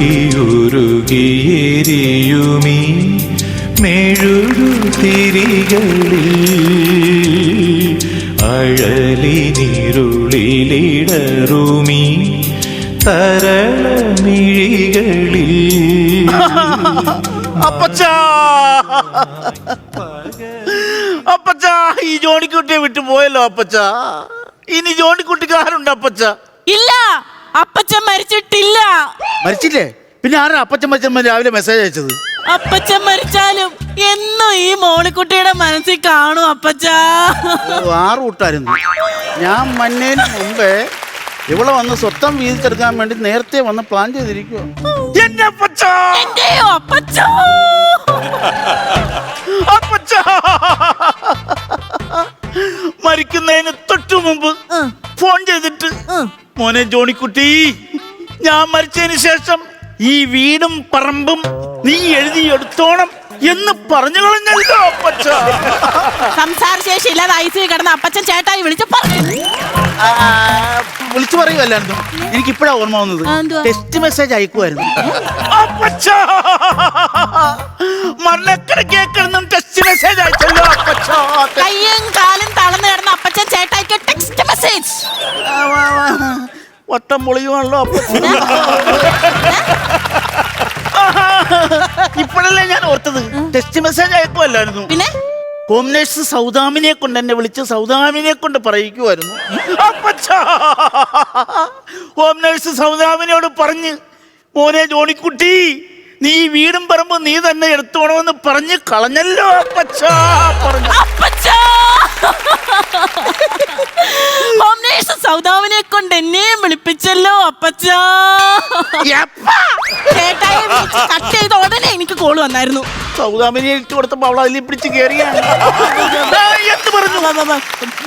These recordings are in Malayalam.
ഉരുകിയുരുകിയെരിയുമീ മെഴുരു തിരികളിൽ അഴലിനിരുളിലിടറുമീ തരളമിഴികളിൽ. അപ്പച്ചാ. അപ്പച്ചാ ഈ ജോണിക്കുട്ടിയെ വിട്ടു പോയല്ലോ അപ്പച്ചാ. ഇനി ജോണിക്കുട്ടിക്കാരുണ്ട് അപ്പച്ച. ഇല്ല. അപ്പച്ചൻ മരിച്ചിട്ടില്ല. മരിച്ചില്ലേ? പിന്നെ ആരാ അപ്പച്ചൻ മരിച്ചമ്മ രാവിലെ മെസ്സേജ് അയച്ചത്? അപ്പച്ചൻ മരിച്ചാലും എന്നും ഈ മോളിക്കുട്ടിയുടെ മനസ്സിൽ കാണും അപ്പച്ച. ഓ, കൂട്ടായിരുന്നു ഞാൻ മന്നേന് മുമ്പേ ഇവിടെ വന്ന് സ്വത്തം വീതിച്ചെടുക്കാൻ വേണ്ടി നേരത്തെ വന്ന് പ്ലാൻ ചെയ്തിരിക്കുവോ. എന്റെ അപ്പച്ചോ! എന്റെയോ അപ്പച്ച? മോനെ ജോണിക്കുട്ടി ഞാൻ മരിച്ചതിന് ശേഷം ഈ വീടും പറമ്പും നീ എഴുതി എടുത്തോണം എന്ന് പറഞ്ഞു കളഞ്ഞല്ലോ അപ്പച്ച. സംസാരശേഷി ഇല്ലാതെ ഐ സി കിടന്ന അപ്പച്ചൻ ചേട്ടായി വിളിച്ചു പറഞ്ഞു വിളിച്ചു പറയുമല്ലായിരുന്നു എനിക്ക് ഇപ്പോഴാ ഓർമ്മ വന്നത്. ടെസ്റ്റ് എന്തുവാ? ടെക്സ്റ്റ് മെസ്സേജ് അയക്കുമായിരുന്നു അപ്പച്ച. മരണക്കര കേൾക്കണം ടെസ്റ്റ് മെസ്സേജ് അയച്ചല്ലോ അപ്പച്ച. കയ്യും കാലും തളർന്നു കിടന്ന അപ്പച്ചൻ മെസ്സേജ് വട്ടം പൊളിയുവാണല്ലോ ഇപ്പോഴല്ലേ ഞാൻ ഓർത്തത്. ടെക്സ്റ്റ് മെസ്സേജ് അയക്കുമല്ലായിരുന്നു പിന്നെ? ഹോം സൗദാമിനെ കൊണ്ട് എന്നെ വിളിച്ച് സൗദാമിനെ കൊണ്ട് പറയിക്കുമായിരുന്നു കോമിനേഴ്സ് സൗദാമിനോട് പറഞ്ഞ് മോനെ ജോണിക്കുട്ടി നീ ഈ വീടും പറമ്പ് നീ തന്നെ എടുത്തോണമെന്ന് പറഞ്ഞ് കളഞ്ഞല്ലോ അപ്പച്ചാ പറഞ്ഞു. അപ്പച്ചാ! സൗദാവിനെ കൊണ്ട് എന്നെയും വിളിപ്പിച്ചല്ലോ അപ്പച്ചാ. എപ്പാ? ചേട്ടായി വിളിച്ച്? കട്ട് ചെയ്ത ഉടനെ എനിക്ക് കോൾ വന്നായിരുന്നു. സൗദാമിനെ ഇട്ട് കൊടുത്തപ്പോ അവൾ അതിൽ പിടിച്ച് കയറിയാണ് എന്ത് പറഞ്ഞു?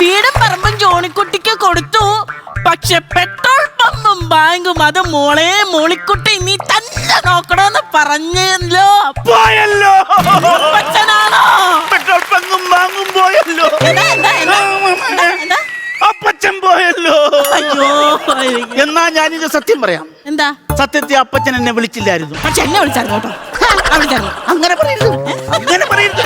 വീടും പറമ്പും ജോണിക്കുട്ടിക്ക് കൊടുത്തു. പക്ഷെ പെട്രോൾ പമ്പും ബാങ്കും അത് മോളെ മോളിക്കുട്ടി നീ തന്നെ നോക്കണമെന്ന് പറഞ്ഞല്ലോ. പോയല്ലോ. പെട്രോൾ പമ്പും വാങ്ങും പോയല്ലോ. അപ്പച്ചൻ പോയല്ലോ. അയ്യോ എന്നാ ഞാനിത് സത്യം പറയാം. എന്താ? സത്യത്തെ അപ്പച്ചൻ എന്നെ വിളിച്ചില്ലായിരുന്നു. പക്ഷെ എന്നെ വിളിച്ചായിരുന്നു കേട്ടോ. അങ്ങനെ പറയരുത്. അങ്ങനെ പറയരുത്.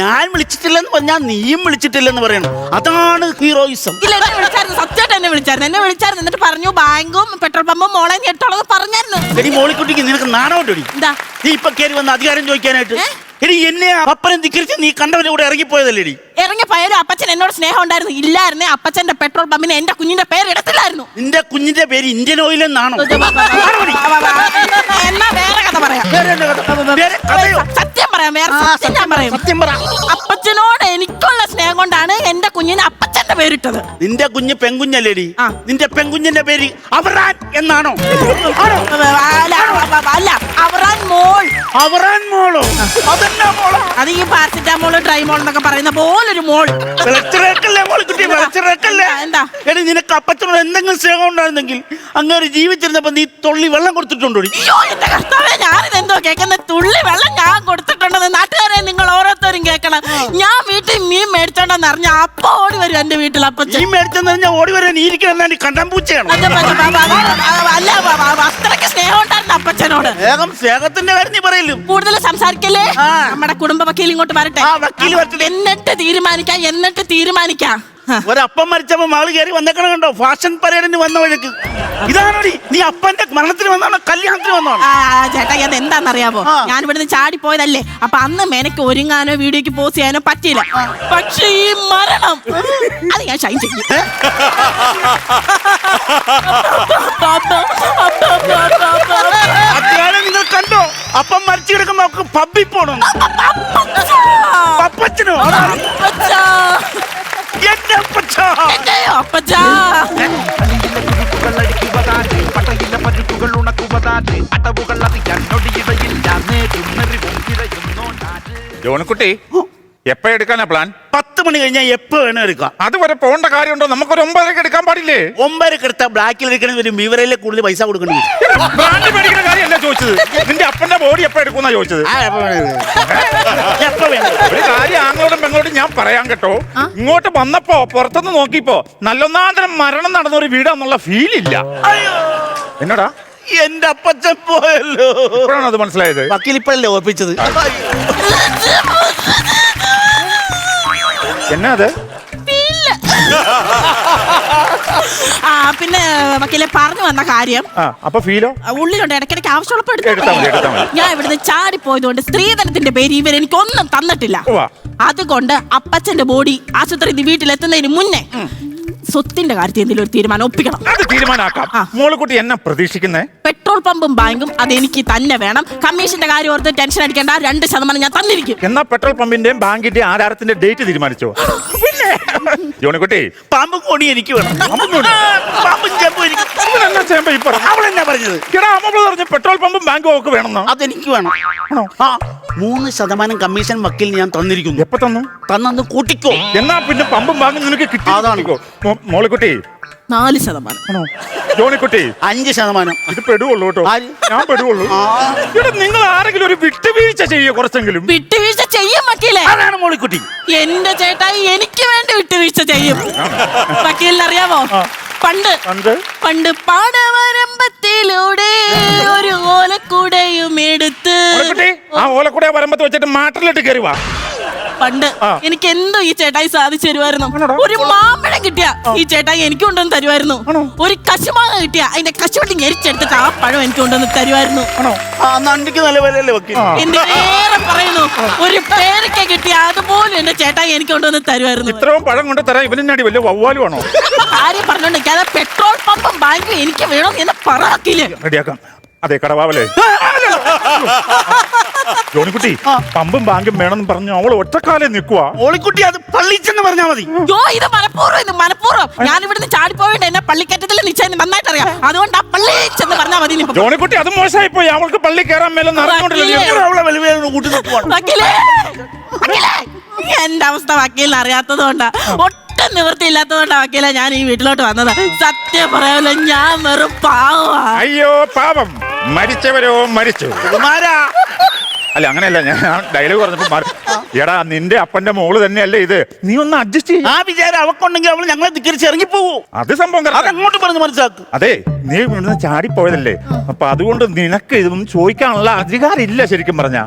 ഞാൻ വിളിച്ചിട്ടില്ലെന്ന് പറഞ്ഞാൽ നീയും വിളിച്ചിട്ടില്ലെന്ന് പറയണം. അതാണ് ഹീറോയിസം. ഇല്ല എന്നെ വിളിച്ചായിരുന്നു. സത്യമായിട്ട് എന്നെ വിളിച്ചായിരുന്നു. എന്നെ വിളിച്ചായിരുന്നു. എന്നിട്ട് പറഞ്ഞു ബാങ്കും പെട്രോൾ പമ്പും മോളെ നീ എടുത്തോളന്ന് പറഞ്ഞായിരുന്നു. എടി മോളിക്കുട്ടിക്ക് നിനക്ക് നാണോട്ടടി എന്താ? നീ ഇപ്പൊ കയറി വന്ന അധികാരം ചോദിക്കാനായിട്ട്? എടി എന്നെ അപ്പനെ ധിക്കരിച്ച് നീ കണ്ടവന്റെ കൂടെ ഇറങ്ങിപ്പോയതല്ലേ എടി? ഇറങ്ങി പോയാലും അപ്പച്ചൻ എന്നോട് സ്നേഹം ഉണ്ടായിരുന്നു ഇല്ലായിരുന്നേ അപ്പച്ചന്റെ പെട്രോൾ പമ്പിന് എന്റെ കുഞ്ഞിന്റെ പേര് ഇടത്തില്ലായിരുന്നു. നിന്റെ കുഞ്ഞിന്റെ പേര് ഇന്ത്യൻ ഓയിൽ എന്നാണോ? എന്നാ വേറെ കഥ പറയാം. വേറെ കഥയോ? സത്യം പറയാം വേറെ സത്യം ഞാൻ പറയും. സത്യം പറ. അപ്പച്ചനോട് എനിക്കുള്ള സ്നേഹം കൊണ്ടാണ് കുഞ്ഞിന് അപ്പച്ചന്റെ പേരിട്ടത്. നിന്റെ കുഞ്ഞ് പെൺകുഞ്ഞല്ലേടി? ആ. നിന്റെ പെൺകുഞ്ഞിന്റെ പേര് അവറാൻ എന്നാണോ? ആണോ? അല്ല, അല്ല അവറാൻ മോൾ. അവറാൻ മോളോ? അതെന്നാ മോളോ? അത് ഈ പാരസിറ്റാമോൾ ഡ്രൈമോൾ എന്നൊക്കെ പറയുന്ന പോലൊരു മോൾ. വിളച്ചിറക്കല്ലേ മോളിക്കുട്ടി വിളച്ചിറക്കല്ലേ? എന്താ? എടി നിനക്ക് അപ്പച്ചനോട് എന്തെങ്കിലും സ്നേഹം ഉണ്ടായിരുന്നെങ്കിൽ അങ്ങനെ ജീവിച്ചിരുന്നപ്പോ നീ തൊള്ളി വെള്ളം കൊടുത്തിട്ടുണ്ടോ അയ്യോ എന്റെ കർത്താവേ ഞാനിത് എന്തോ കേൾക്കുന്ന തുള്ളി വെള്ളം ഞാൻ കൊടുത്തിട്ടുണ്ടെന്ന് നാട്ടുകാരെ നിങ്ങൾ ഓരോരുത്തരും കേൾക്കണം ഞാൻ വീട്ടിൽ മീൻ മേടിച്ചോണ്ടെന്ന് അറിഞ്ഞ അപ്പ ഓടി വരും എന്റെ വീട്ടിൽ ഈ മീൻ മേടിച്ചെന്ന് പറഞ്ഞാൽ ഓടി വരാൻ ഇരിക്കണം കണ്ടം പൂച്ചയാണ് പ- പ- പ- പ- അല്ല പ- പ- അത്രയ്ക്ക് സ്നേഹം ഉണ്ടായിരുന്നു അപ്പച്ചനോട് വേഗം സ്നേഹത്തിന്റെ കാര്യം നീ പറയലും കൂടുതൽ സംസാരിക്കല്ലേ ആ. നമ്മുടെ കുടുംബ വക്കീൽ ഇങ്ങോട്ട് വരട്ടെ ആ വക്കീൽ വരട്ടെ എന്നിട്ട് തീരുമാനിക്കാം എന്നിട്ട് തീരുമാനിക്കാം. ഒരപ്പം മരിച്ചപ്പോ മാൾ കയറി വന്നേക്കണം കണ്ടോ? ഫാഷൻ പരേഡിന് വന്ന വഴിക്ക്. ഇതാണോടി? നീ അപ്പന്റെ മരണത്തിന് വന്നാണോ കല്യാണത്തിന് വന്നോ ചേട്ടാ അത് എന്താണെന്നറിയാമോ. ഞാൻ ഇവിടുന്ന് ചാടി പോയതല്ലേ. അപ്പൊ അന്ന് മെനക്ക് ഒരുങ്ങാനോ വീഡിയോക്ക് പോസ്റ്റ് ചെയ്യാനോ പറ്റിയില്ല. പക്ഷേ ഈ മരണം അത് ഞാൻ ഷൈൻ ചെയ്യും നിങ്ങൾ കണ്ടോ? അപ്പം മരിച്ചു കിടക്കുമ്പോ പബ്ബിൽ പോണം. പപ്പച്ചനോ. എന്റെ അപ്പച്ച. അപ്പച്ചാ? പട്ടയിലെ പരുക്കുകൾ അടവുകൾ അറിയാൻ നൊടിയിടയില്ല നേരും നെറിവും തിരയുന്നോണ്ടാറ്റ് ജോണിക്കുട്ടി എപ്പ എടുക്കാനാ പ്ലാൻ പത്ത് മണി കഴിഞ്ഞാൽ എപ്പോ വേണം എടുക്കാം. അതുവരെ പോകേണ്ട കാര്യമുണ്ടോ? നമുക്കൊരു ഒമ്പതരക്ക് എടുക്കാൻ പാടില്ലേ? ഒമ്പതരക്ക് എടുത്ത ബ്ലാക്കിൽ എടുക്കണ വരും വിവരയിലെ കൂടുതൽ പൈസ ബ്രാൻഡ് മേടിക്കുന്ന കാര്യമല്ല ചോദിച്ചത്. നിന്റെ അപ്പന്റെ ബോഡി എപ്പോ എടുക്കുന്ന ചോദിച്ചത്? ആ, എപ്പോ വേണം? എപ്പോ വേണം. ഒരു കാര്യം ആങ്ങളോടും പെങ്ങളോടും ഞാൻ പറയാൻ കേട്ടോ. ഇങ്ങോട്ട് വന്നപ്പോ പുറത്തുനിന്ന് നോക്കിയപ്പോ നല്ലൊന്നാന്തരം മരണം നടന്ന ഒരു വീടാന്നുള്ള ഫീൽ ഇല്ല. എന്നോടാ എന്നടാ? എന്റെ അപ്പച്ചൻ പോയല്ലോ. ഇപ്പോഴാണ് അത് മനസ്സിലായത്? വക്കീൽ ഇപ്പഴല്ലേ ഓർപ്പിച്ചത് എന്നാ അത് ആ പിന്നെ വക്കീലെ പറഞ്ഞു വന്ന കാര്യം. ആ അപ്പൊ ഫീലോ? ഉള്ളിലുണ്ട്. ഇടയ്ക്കിടയ്ക്ക് ആവശ്യമുള്ളപ്പോ എടുത്താ മതി, എടുത്താ മതി. ഞാൻ ഇവിടുന്ന് ചാടി പോയതുകൊണ്ട് സ്ത്രീധനത്തിന്റെ പേര് ഇവർ എനിക്കൊന്നും തന്നിട്ടില്ല. ഉവ്വ. അതുകൊണ്ട് അപ്പച്ചന്റെ ബോഡി ആശുപത്രി വീട്ടിലെത്തുന്നതിന് മുന്നേ സ്വത്തിന്റെ കാര്യത്തിൽ എന്തെങ്കിലും ഒരു തീരുമാനം ഒപ്പിക്കണം. അത് തീരുമാനാക്കാം മോളുകൂട്ടി എന്നാ പ്രതീക്ഷിക്കുന്നേ? പെട്രോൾ പമ്പും ബാങ്കും അത് എനിക്ക് തന്നെ വേണം. കമ്മീഷന്റെ കാര്യം ഓർത്ത് ടെൻഷൻ അടിക്കേണ്ട രണ്ട് ശതമാനം ഞാൻ തന്നിരിക്കും. എന്നാ പെട്രോൾ പമ്പിന്റെയും ബാങ്കിന്റെയും ആധാരത്തിന്റെ ഡേറ്റ് തീരുമാനിച്ചോ? ജോണിക്കുട്ടി പാമ്പും കോണി എനിക്ക് വേണം. പാമ്പും ചെമ്പും എനിക്ക് ഇവനെന്നാ ചെയ്യുമ്പോ ഈ പറഞ്ഞത്? അവളെന്നാ പറഞ്ഞത്? എടാ പറഞ്ഞ പെട്രോൾ പമ്പും ബാങ്കും ഒക്കെ വേണം അതെനിക്ക് വേണം. ആ മൂന്ന് ശതമാനം കമ്മീഷൻ വക്കീൽ ഞാൻ തന്നിരിക്കുന്നു. എപ്പോ തന്നു? തന്നു കൂട്ടിക്കോ. എന്നാ പിന്നെ പമ്പും ബാങ്കും നിനക്ക് കിട്ടി അതാണ്. മോളിക്കുട്ടി നാല് ശതമാനം. ആണോ? ജോണിക്കുട്ടി അഞ്ച് ശതമാനം. ഇത് പെടുവുള്ളൂ കേട്ടോ. ആര്? ഞാൻ പെടുവുള്ളൂ. നിങ്ങൾ ആരെങ്കിലും ഒരു വിട്ടുവീഴ്ച ചെയ്യോ കുറച്ചെങ്കിലും? വിട്ടുവീഴ്ച ചെയ്യും വക്കീലേ. അതാണ് മോളിക്കുട്ടി. എന്റെ ചേട്ടായി എനിക്ക് വേണ്ടി വിട്ടുവീഴ്ച ചെയ്യും. വക്കീലിന് അറിയാമോ പണ്ട് പണ്ട്? പണ്ട് പാടവരമ്പത്തിലൂടെ ഒരു ഓലക്കൂടയും എടുത്ത് ആ ഓലക്കൂടെ വരമ്പത്ത് വെച്ചിട്ട് മാട്ടിലിട്ട് കയറി വാ. പണ്ട് എനിക്ക് എന്തോ ഈ ചേട്ടായി സാധിച്ചു തരുമായിരുന്നു ഒരു മാമ്പഴം കിട്ടിയ ഈ ചേട്ടായി എനിക്ക് കൊണ്ടുവന്ന് തരുമായിരുന്നു ഒരു കശുമാങ്ങ കിട്ടിയ അതിന്റെ കശുവട്ടി ഞെരിച്ചെടുത്തിട്ട് ആ പഴം എനിക്ക് കൊണ്ടുവന്ന് തരുമായിരുന്നു എന്റെ നേരെ. പറയുന്നു ഒരു പേരക്ക കിട്ടിയ അതുപോലെ എന്റെ ചേട്ടായി എനിക്ക് കൊണ്ടുവന്ന് തരുമായിരുന്നു ഇത്രയും പഴം കൊണ്ട് തരാൻ ഇവനെന്നാടി വലിയ വവ്വാലും ആണോ? കാര്യം പറഞ്ഞോണ്ടിരിക്കാതെ പെട്രോൾ പമ്പും ബാങ്കും എനിക്ക് വേണം എന്ന് പറയാക്കില്ലേ റെഡിയാക്കാം. അതെ കടവാവലേ. ജോണിക്കുട്ടി പമ്പും ബാങ്കും വേണമെന്ന് പറഞ്ഞു അവൾ ഒറ്റക്കാലേ നിൽക്കുവാ. ഓളിക്കുട്ടി അത് പള്ളിച്ചെന്ന് പറഞ്ഞാ മതി. യോ ഇത് മനഃപൂർവം ഇത് മനഃപൂർവം. ഞാൻ ഇവിടുന്ന് ചാടിപ്പോയിട്ട് എന്നെ പള്ളിക്കറ്റത്തിൽ നിശ്ചയം നന്നായിട്ട് അറിയാം അതുകൊണ്ട് ആ പള്ളി ചെന്ന് പറഞ്ഞാൽ മതി ഇനി. ജോണിക്കുട്ടി അത് മോശമായി പോയി അവൾക്ക് പള്ളി കയറാൻ മേലെ നടന്നുകൊണ്ടില്ല. അവളെ വലിയ കൂട്ടി നോക്കുവാണ് വക്കീലേ. വക്കീലേ. എന്റെ അവസ്ഥ വക്കീലിന് അറിയാത്തത് കൊണ്ടാ. ഒട്ടും നിവൃത്തിയില്ലാത്തത് കൊണ്ടാ വക്കീലെ ഞാൻ ഈ വീട്ടിലോട്ട് വന്നത്. സത്യം പറയാമല്ലോ ഞാൻ വെറും പാവാ അയ്യോ പാപം മരിച്ചവരോ മരിച്ചു. കുമാരാ. അല്ല അങ്ങനെയല്ല ഞാൻ ഡയലോഗ് പറഞ്ഞപ്പോ മാറി. എടാ നിന്റെ അപ്പന്റെ മോൾ തന്നെയല്ലേ ഇത്? നീ ഒന്ന് അഡ്ജസ്റ്റ് ചെയ്യ. ആ വിചാരം അവക്കുണ്ടെങ്കിൽ അവൾ ഞങ്ങളെ ധിക്കരിച്ച് ഇറങ്ങിപ്പോവൂ. അത് സംഭവം correct ആ. അങ്ങോട്ട് പറഞ്ഞ് മനസ്സിലാക്ക്. അതെ നീ ഇവിടുന്ന് ചാടിപ്പോയതല്ലേ? അപ്പൊ അതുകൊണ്ട് നിനക്ക് ഇതൊന്നും ചോദിക്കാനുള്ള അധികാരം ഇല്ല ശരിക്കും പറഞ്ഞ.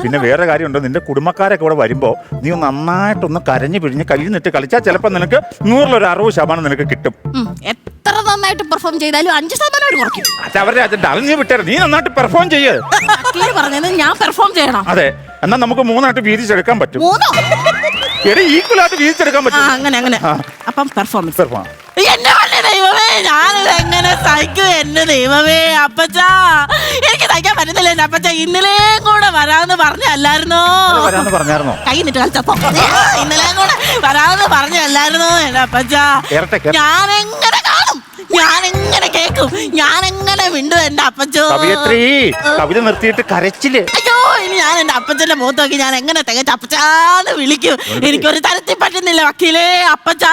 പിന്നെ വേറെ കാര്യമുണ്ട്. നിന്റെ കുടുംബക്കാരൊക്കെ ഇവിടെ വരുമ്പോ നീ ഒന്ന് നന്നായിട്ടൊന്ന് കരഞ്ഞു പിഴിഞ്ഞ് കയ്യിൽ നിന്നിട്ട് കളിച്ചാൽ ചിലപ്പോൾ നിനക്ക് നൂറിലൊരു അറുപത് ശതമാനം നിനക്ക് കിട്ടും. ഉം, എത്ര നന്നായിട്ട് പെർഫോം ചെയ്താലും അഞ്ച് ശതമാനം അവർ കുറയ്ക്കും. അത് അജണ്ട അത് നീ വിട്ടേരെ നീ നന്നായിട്ട് പെർഫോം ചെയ്യേ. വക്കീൽ പറഞ്ഞത് ഞാൻ പെർഫോം ചെയ്യണം. അതെ. എന്നാൽ നമുക്ക് മൂന്നായിട്ട് വീതിച്ചെടുക്കാൻ പറ്റും. മൂന്നോ? എടി വീതിച്ചെടുക്കാൻ ആ പറ്റും അങ്ങനെ. അങ്ങനെ. അപ്പം പെർഫോമൻസ് പെർഫോം ദൈവമേ ഞാനിത് എങ്ങനെ സഹിക്കും? എന്നെ ദൈവമേ അപ്പച്ചാ. എനിക്ക് സഹിക്കാൻ പറ്റുന്നില്ല എന്റെ അപ്പച്ച. ഇന്നലെയും കൂടെ വരാന്ന് പറഞ്ഞല്ലായിരുന്നോ? വരാന്ന് പറഞ്ഞായിരുന്നോ? കൈ നിട്ട് കളിച്ചപ്പോ. ഇന്നലെയും കൂടെ വരാന്ന് പറഞ്ഞല്ലായിരുന്നോ എന്റെ അപ്പച്ചാ? കേറട്ടെ, കേറട്ടെ. ഞാൻ എങ്ങനെ കാണും? ഞാൻ എങ്ങനെ കേക്കും? ഞാൻ എങ്ങനെ മിണ്ടും എന്റെ അപ്പച്ചോ? കവിയത്രി കവിത നിർത്തിയിട്ട് കരച്ചിൽ. അയ്യോ ഇനി ഞാൻ എന്റെ അപ്പച്ചന്റെ മുഖത്ത് നോക്കി ഞാൻ എങ്ങനെ തികച്ച അപ്പച്ചാന്ന് വിളിക്കും. എനിക്കൊരു തരത്തിൽ പറ്റുന്നില്ല വക്കീലേ അപ്പച്ചാ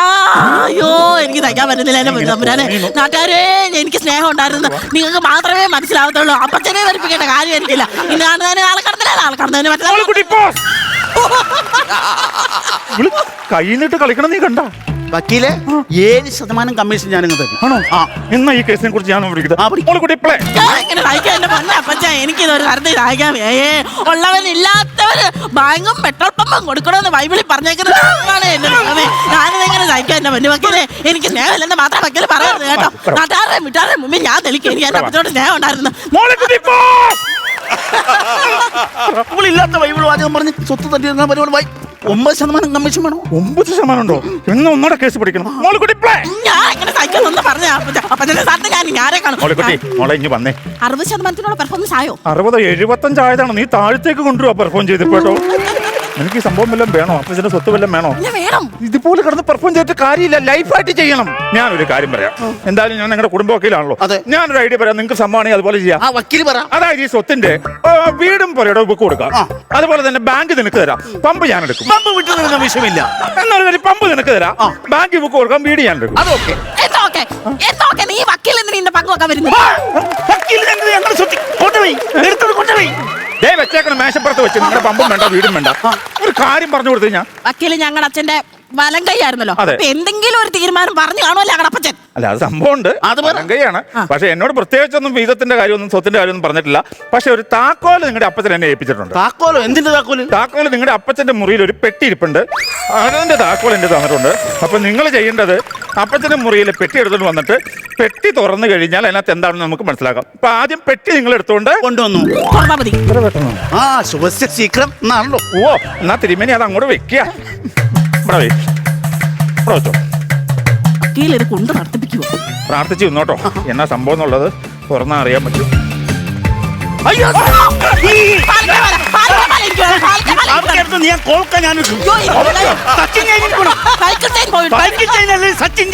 അയ്യോ എനിക്ക് തയ്ക്കാൻ പറ്റുന്നില്ല എന്റെ തമ്പുരാനെ നാട്ടുകാരെ എനിക്ക് സ്നേഹം ഉണ്ടായിരുന്നു. നിങ്ങൾക്ക് മാത്രമേ മനസ്സിലാവത്തുള്ളൂ. അപ്പച്ചനെ ധരിപ്പിക്കേണ്ട കാര്യം എനിക്കില്ല. ഇന്ന് കാണുന്നതിന് ആളെ കടന്നില്ല ആളെ കടന്നതിന് മറ്റേ കഴിഞ്ഞിട്ട് കളിക്കണം നീ കണ്ട? വക്കീലെ ഏഴ് ശതമാനം കമ്മീഷൻ ഞാനിങ്ങ് തരും. ആണോ? ആ. എന്നാ ഈ കേസിനെ കുറിച്ച് ഞാൻ വിളിക്കുന്നത് ആ, വിളി. മോളെ കുട്ടി പ്ലേ ഞാൻ എങ്ങനെ സഹിക്കാൻ എന്റെ പൊന്നെ അപ്പച്ച ഇതൊരു തരത്തിൽ സഹിക്കാൻ ഏ ഉള്ളവനില്ലാത്തവര് ബാങ്കും പെട്രോൾ പമ്പും കൊടുക്കണമെന്ന് ബൈബിളിൽ പറഞ്ഞേക്കുന്നത് ആണ് എന്റെ ദൈവമേ. ഞാനിത് എങ്ങനെ സഹിക്കാൻ എന്റെ പൊന്നു വക്കീലെ? എനിക്ക് സ്നേഹമില്ലെന്ന് മാത്രം വക്കീൽ പറയരുത് കേട്ടോ. നാട്ടുകാരുടെ വീട്ടുകാരുടെ മുമ്പിൽ ഞാൻ തെളിക്കും. എനിക്ക് എന്റെ അപ്പച്ചോട് സ്നേഹം ഉണ്ടായിരുന്നു. മോളെ കുട്ടി പോ ഇല്ലാത്ത ബൈബിൾ വാചകം പറഞ്ഞ് സ്വത്ത് തട്ടിയിരുന്ന പരിപാടി വായി ഒമ്പത് ശതമാനം കമ്മീഷൻ വേണോ? ഒമ്പത് ശതമാനം ഉണ്ടോ? എന്ന് ഒന്നോടെ കേസ് പിടിക്കണം. മോളെ കുട്ടി പ്ലേ ഞാൻ എങ്ങനെ സഹിക്കുമെന്ന് പറഞ്ഞ അപ്പച്ച അപ്പച്ചന്റെ സാറിന് ഞാൻ ഞാരെ മോളെ കുട്ടി കാണും മോളെ ഇഞ്ഞ് വന്നേ. അറുപത് ശതമാനത്തിനുള്ള പെർഫോമൻസ് ആയോ? അറുപത് എഴുപത്തഞ്ചായതാണ്. നീ താഴത്തേക്ക് കൊണ്ടുപോവാ പെർഫോം ചെയ്തിട്ടോ എനിക്ക് ഈ സംഭവം വല്ലതും വേണോ? അപ്പച്ചന്റെ സ്വത്ത് വല്ലതും വേണോ? ഇല്ല വേണം. ഇതുപോലെ കിടന്ന് പെർഫോം ചെയ്തിട്ട് കാര്യമില്ല. ലൈഫായിട്ട് ചെയ്യണം. ഞാൻ ഒരു കാര്യം പറയാം. എന്തായാലും ഞാൻ നിങ്ങളുടെ കുടുംബ വക്കീലാണല്ലോ അതെ. ഞാനൊരു ഐഡിയ പറയാം. നിങ്ങൾക്ക് സമ്മാനം അതുപോലെ ചെയ്യാം. ആ വക്കീൽ പറ. അതായത് ഈ സ്വത്തിന്റെ ആ, വീടും പുരയുടെ ബുക്ക് കൊടുക്കാം. അതുപോലെ തന്നെ ബാങ്ക് നിനക്ക് തരാം. പമ്പ് ഞാൻ എടുക്കും പമ്പ് വിട്ടു നിൽക്കുന്ന വിഷയമില്ല എന്നൊരു കാര്യം പമ്പ് നിനക്ക് തരാം. ബാങ്ക് ബുക്ക് കൊടുക്കാം വീട് ഞാൻ എടുക്കും അതൊക്കെ എന്തൊക്കെ നീ വക്കീൽ എന്തിനാ വരുന്നു സ്വത്തി കൊണ്ടുപോയി. എടുത്തോട് കൊണ്ടുപോയി. ദേ വെച്ചേക്കണം മേശപ്പുറത്ത് വെച്ച് നിങ്ങളുടെ പമ്പും വേണ്ട വീടും വേണ്ട. ഒരു കാര്യം പറഞ്ഞു കൊടുത്തു ഞാൻ. വക്കീൽ ഞങ്ങളുടെ അച്ഛന്റെ വലം കൈയായിരുന്നല്ലോ. അപ്പൊ എന്തെങ്കിലും ഒരു തീരുമാനം പറഞ്ഞു കാണുമല്ലോ കടപ്പച്ചൻ അല്ല അത് സംഭവമുണ്ട്. അത്. കൈയാണ്. പക്ഷെ എന്നോട് പ്രത്യേകിച്ചൊന്നും വീതത്തിന്റെ കാര്യമൊന്നും സ്വത്തിന്റെ കാര്യമൊന്നും പറഞ്ഞിട്ടില്ല. പക്ഷെ ഒരു താക്കോൽ നിങ്ങളുടെ അപ്പച്ചൻ എന്നെ ഏൽപ്പിച്ചിട്ടുണ്ട്. താക്കോലോ? എന്തിന്റെ താക്കോൽ? താക്കോൽ നിങ്ങളുടെ അപ്പച്ചന്റെ മുറിയിൽ ഒരു പെട്ടി ഇരിപ്പുണ്ട് അതിന്റെ താക്കോൽ എന്റെ തന്നിട്ടുണ്ട്. അപ്പൊ നിങ്ങൾ ചെയ്യേണ്ടത് അപ്പച്ചന്റെ മുറിയിൽ പെട്ടി എടുത്തുകൊണ്ട് വന്നിട്ട് പെട്ടി തുറന്നു കഴിഞ്ഞാൽ അതിനകത്ത് എന്താണെന്ന് നമുക്ക് മനസ്സിലാക്കാം. അപ്പൊ ആദ്യം പെട്ടി നിങ്ങൾ എടുത്തുകൊണ്ട് കൊണ്ടുവന്നു. തുറന്നാ മതി. ആ ശുഭസ്യ ശീഘ്രം. എന്നാണല്ലോ. ഓ എന്നാ തിരുമേനി അത് അങ്ങോട്ട് വെക്കുക. ഇവിടെ വെ. ഇവിടെ വെച്ചോ വക്കീൽ കൊണ്ട് നടത്തിപ്പിക്കുവോ പ്രാർത്ഥിച്ചു നിന്നോട്ടോ എന്നാ സംഭവം എന്നുള്ളത് തുറന്നാ അറിയാൻ പറ്റും അയ്യോ വരാം, വരാം, പാലക്കാട് നീ ഞാൻ കോൾക്കാൻ ഞാൻ. അയ്യോ, സച്ചിൻ ജയിലിൽ പോണം. സൈക്കിൾ ചെയിൻ പോയിട്ട് സച്ചിൻ ജയിൽ സച്ചിൻ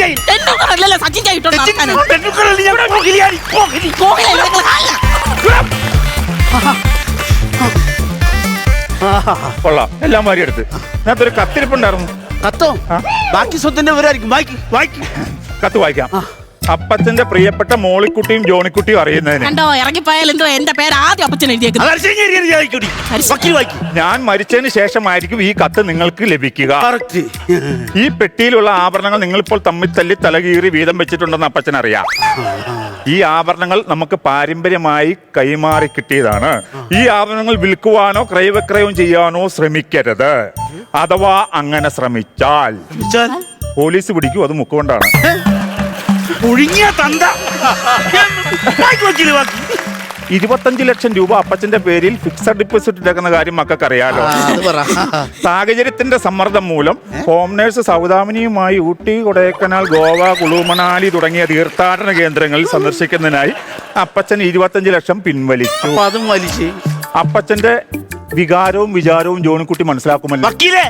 ചെയ്തിട്ടുണ്ട് സച്ചിൻ. ടെണ്ടുൽക്കറല്ലേ ഞാൻ കോഹ്ലിയാണ്, കോഹ്ലി. കൊള്ളാം എല്ലാം മാറി എടുത്ത് അതിനകത്തൊരു കത്തിരിപ്പുണ്ടായിരുന്നു കത്തോ? ബാക്കി സ്വത്തിന്റെ വിവരമായിരിക്കും. വായിക്ക് വായിക്ക്. കത്ത് വായിക്കാം. അപ്പച്ചന്റെ പ്രിയപ്പെട്ട മോളിക്കുട്ടിയും ജോണിക്കുട്ടിയും അറിയുന്നതിന്. കണ്ടോ ഇറങ്ങിപ്പോയാൽ എന്തോ എന്റെ പേര് ആദ്യം അപ്പച്ചൻ എഴുതിയേക്കുന്നത്. ഞാൻ മരിച്ചതിന് ശേഷമായിരിക്കും ഈ കത്ത് നിങ്ങൾക്ക് ലഭിക്കുക. ഈ പെട്ടിയിലുള്ള ആഭരണങ്ങൾ നിങ്ങൾ ഇപ്പോൾ തമ്മിൽ തല്ലി തലകീറി വീതം വെച്ചിട്ടുണ്ടെന്ന് അപ്പച്ചൻ അറിയാം ഈ ആഭരണങ്ങൾ നമുക്ക് പാരമ്പര്യമായി കൈമാറി കിട്ടിയതാണ്. ഈ ആഭരണങ്ങൾ വിൽക്കുവാനോ ക്രയവിക്രയം ചെയ്യാനോ ശ്രമിക്കരുത്. അഥവാ അങ്ങനെ ശ്രമിച്ചാൽ പോലീസ് പിടിക്കും അത് മുക്കുകൊണ്ടാണ് പുഴുങ്ങിയ തന്ത. വക്കീൽ വാക്കി ഇരുപത്തഞ്ച് ലക്ഷം രൂപ അപ്പച്ചന്റെ പേരിൽ ഫിക്സഡ് ഡിപ്പോസിറ്റ് ഇട്ടേക്കുന്ന കാര്യം മക്കൾക്ക് അറിയാലോ. സാഹചര്യത്തിന്റെ സമ്മർദ്ദം മൂലം ഹോംനേഴ്സ് സൗദാമിനിയുമായി ഊട്ടി കൊടൈക്കനാൽ ഗോവ കുളുമണാലി തുടങ്ങിയ തീർത്ഥാടന കേന്ദ്രങ്ങളിൽ സന്ദർശിക്കുന്നതിനായി അപ്പച്ചൻ ഇരുപത്തഞ്ച് ലക്ഷം പിൻവലിച്ചു. അതും വലിച്ച്. അപ്പച്ചന്റെ വികാരവും വിചാരവും ജോണിക്കുട്ടി മനസ്സിലാക്കുമല്ലോ? വക്കീലെ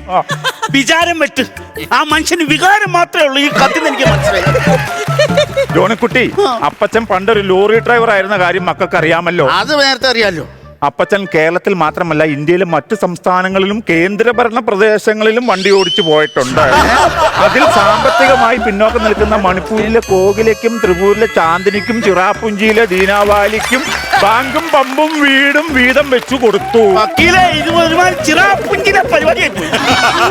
വിചാരം വെട്ട്. ആ മനുഷ്യന് വികാരം മാത്രമേ ഉള്ളൂ. ഈ കത്തിന് എനിക്ക് മനസ്സിലായി. ജോണിക്കുട്ടി അപ്പച്ചൻ പണ്ടൊരു ലോറി ഡ്രൈവർ ആയിരുന്ന കാര്യം മക്കൾക്ക് അറിയാമല്ലോ. അത് നേരത്തെ അറിയാലോ. അപ്പച്ചൻ കേരളത്തിൽ മാത്രമല്ല ഇന്ത്യയിലെ മറ്റു സംസ്ഥാനങ്ങളിലും കേന്ദ്രഭരണ പ്രദേശങ്ങളിലും വണ്ടി ഓടിച്ചു പോയിട്ടുണ്ട്. അതിൽ സാമ്പത്തികമായി പിന്നോക്കം നിൽക്കുന്ന മണിപ്പൂരിലെ കോകിലയ്ക്കും ത്രിപൂരിലെ ചാന്ദിനിക്കും ചിറാപ്പുഞ്ചിയിലെ ദീനാവാലിക്കും ബാങ്കും പമ്പും വീടും വീതം വെച്ചു കൊടുത്തു. വക്കീലെ ഇത് ഒരുമാതിരി ചിറാപ്പുഞ്ചിലെ പരിപാടിയായി പോയി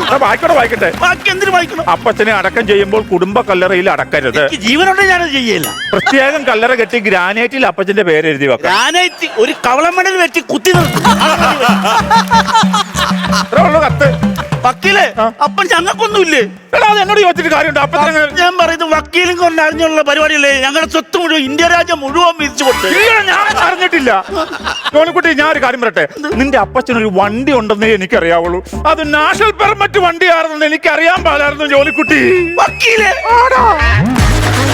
ആ, വായിക്കട്ടെ വായിക്കട്ടെ. ബാക്കി എന്തിനു വായിക്കണം? അപ്പച്ചനെ അടക്കം ചെയ്യുമ്പോൾ കുടുംബ കല്ലറയിൽ അടക്കരുത്. എനിക്ക് ജീവനുണ്ടെങ്കിൽ ഞാനത് ചെയ്യില്ല പ്രത്യേകം കല്ലറ കെട്ടി ഗ്രാനൈറ്റിൽ അപ്പച്ചന്റെ പേര് എഴുതി വെക്കാം ഗ്രാനൈറ്റ് ഒരു കവളമണൽ വെച്ച് കുത്തി നിർത്തും. ഇത്രേ ഉള്ളൂ കത്ത്. വക്കീലെ അപ്പൊ ഞങ്ങൾക്കൊന്നുമില്ലേ? എടാ അത് എന്നോട് ചോദിച്ചിട്ട് കാര്യമുണ്ട്. അപ്പച്ചനെ ഞാൻ പറയുന്നത് വക്കീലും കൊണ്ട് അറിഞ്ഞുള്ള പരിപാടിയല്ലേ? ഞങ്ങളുടെ സ്വത്ത് മുഴുവൻ ഇന്ത്യ രാജ്യം മുഴുവൻ വിരിച്ചു കൊടുത്തു. ഞാൻ അറിഞ്ഞിട്ടില്ല. ജോണിക്കുട്ടി ഞാൻ ഒരു കാര്യം പറയട്ടെ. നിന്റെ അപ്പച്ചനൊരു വണ്ടി ഉണ്ടെന്നേ എനിക്കറിയാവുള്ളൂ. അത് നാഷണൽ പെർമിറ്റ് വണ്ടിയായിരുന്നു എനിക്ക് അറിയാൻ പാടായിരുന്നു ജോലിക്കുട്ടി വക്കീലേ. Rega,